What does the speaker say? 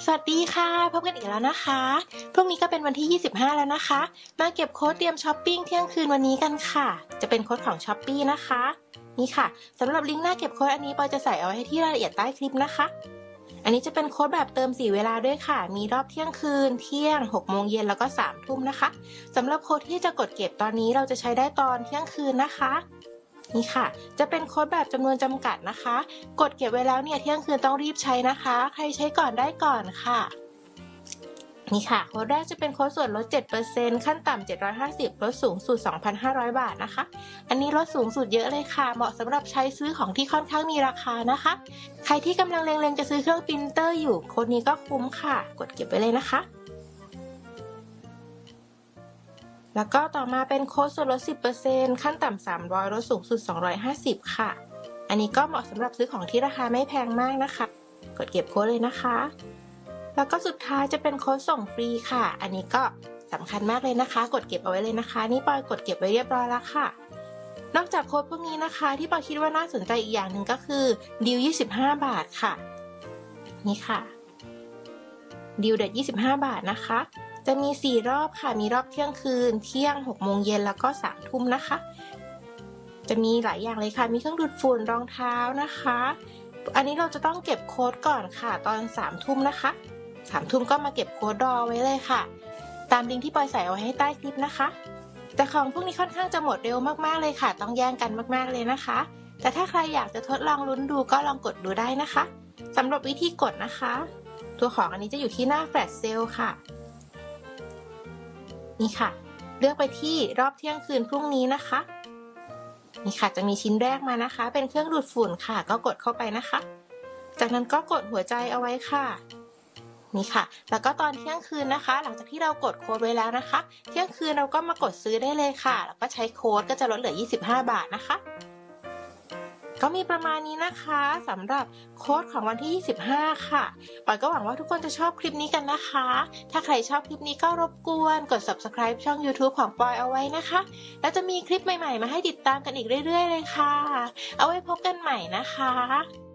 สวัสดีค่ะ พบกันอีกแล้วนะคะ พรุ่งนี้ก็เป็นวันที่ 25 แล้วนะคะ มาเก็บโค้ดเตรียมช้อปปิ้งเที่ยงคืนวันนี้กันค่ะ จะเป็นโค้ดของช้อปปีนะคะ นี่ค่ะสำหรับลิงก์หน้าเก็บโค้ดอันนี้ปอยจะใส่เอาไว้ให้ที่รายละเอียดใต้คลิปนะคะ อันนี้จะเป็นโค้ดแบบเติมสีเวลาด้วยค่ะ มีรอบเที่ยงคืน เที่ยง 6 โมงเย็นแล้วก็3ทุ่มนะคะสำหรับโค้ดที่จะกดเก็บตอนนี้เราจะใช้ได้ตอนเที่ยงคืนนะคะ นี่ค่ะ จะเป็นโค้ดแบบจำนวนจำกัดนะคะ กดเก็บไว้แล้วเนี่ยเที่ยงคืนต้องรีบใช้นะคะ ใครใช้ก่อนได้ก่อนค่ะนี่ค่ะ โค้ดแรกจะเป็นโค้ดส่วนลด 7%ขั้นต่ำ 750 ลดสูงสุด 2,500 บาทนะคะ อันนี้ลดสูงสุดเยอะเลยค่ะ เหมาะสำหรับใช้ซื้อของที่ค่อนข้างมีราคานะคะ ใครที่กำลังเล็งๆ จะซื้อเครื่องปรินเตอร์อยู่ โค้ดนี้ก็คุ้มค่ะ กดเก็บไว้เลยนะคะ แล้วก็ต่อมาเป็นโค้ดส่วนลด 10%ขั้นต่ำ300ลดสูงสุด 250 ค่ะ อันนี้ก็เหมาะสำหรับซื้อของที่ราคาไม่แพงมากนะคะ กดเก็บโค้ดเลยนะคะ แล้วก็สุดท้ายจะเป็นโค้ดส่งฟรีค่ะ อันนี้ก็สำคัญมากเลยนะคะ กดเก็บเอาไว้เลยนะคะ นี่ปอยกดเก็บไว้เรียบร้อยแล้วค่ะ นอกจากโค้ดพวกนี้นะคะ ที่ปอยคิดว่าน่าสนใจอีกอย่างหนึ่งก็คือดิว25 บาทค่ะ นี่ค่ะดิวเด็ด25 บาทนะคะ จะมี 4 รอบค่ะ มีรอบเที่ยงคืน เที่ยง 6 โมงเย็นแล้วก็ 3 ทุ่มนะคะ จะมีหลายอย่างเลยค่ะ มีเครื่องดูดฝุ่น รองเท้านะคะ อันนี้เราจะต้องเก็บโค้ดก่อนค่ะ ตอน 3 ทุ่มนะคะ 3 ทุ่มก็มาเก็บโค้ดรอไว้เลยค่ะ ตามลิงก์ที่ปอยใส่เอาไว้ให้ใต้คลิปนะคะ แต่ของพวกนี้ค่อนข้างจะหมดเร็วมากๆเลยค่ะ ต้องแย่งกันมากๆเลยนะคะ แต่ถ้าใครอยากจะทดลองลุ้นดูก็ลองกดดูได้นะคะสำหรับวิธีกดนะคะ ตัวของอันนี้จะอยู่ที่หน้าแฟลชเซลค่ะ นี่ค่ะ เลือกไปที่รอบเที่ยงคืนพรุ่งนี้นะคะ นี่ค่ะ จะมีชิ้นแรกมานะคะ เป็นเครื่องดูดฝุ่นค่ะ ก็กดเข้าไปนะคะ จากนั้นก็กดหัวใจเอาไว้ค่ะนี่ค่ะ แล้วก็ตอนเที่ยงคืนนะคะ หลังจากที่เรากดโค้ดไว้แล้วนะคะ เที่ยงคืนเราก็มากดซื้อได้เลยค่ะ แล้วก็ใช้โค้ดก็จะลดเหลือ 25 บาทนะคะ ก็มีประมาณนี้นะคะสำหรับโค้ดของวันที่ 25 ค่ะปอยก็หวังว่าทุกคนจะชอบคลิปนี้กันนะคะ ถ้าใครชอบคลิปนี้ก็รบกวนกด subscribe ช่อง YouTube ของปอยเอาไว้นะคะ แล้วจะมีคลิปใหม่ๆ มาให้ติดตามกันอีกเรื่อย ๆ เลยค่ะ เอาไว้พบกันใหม่นะคะ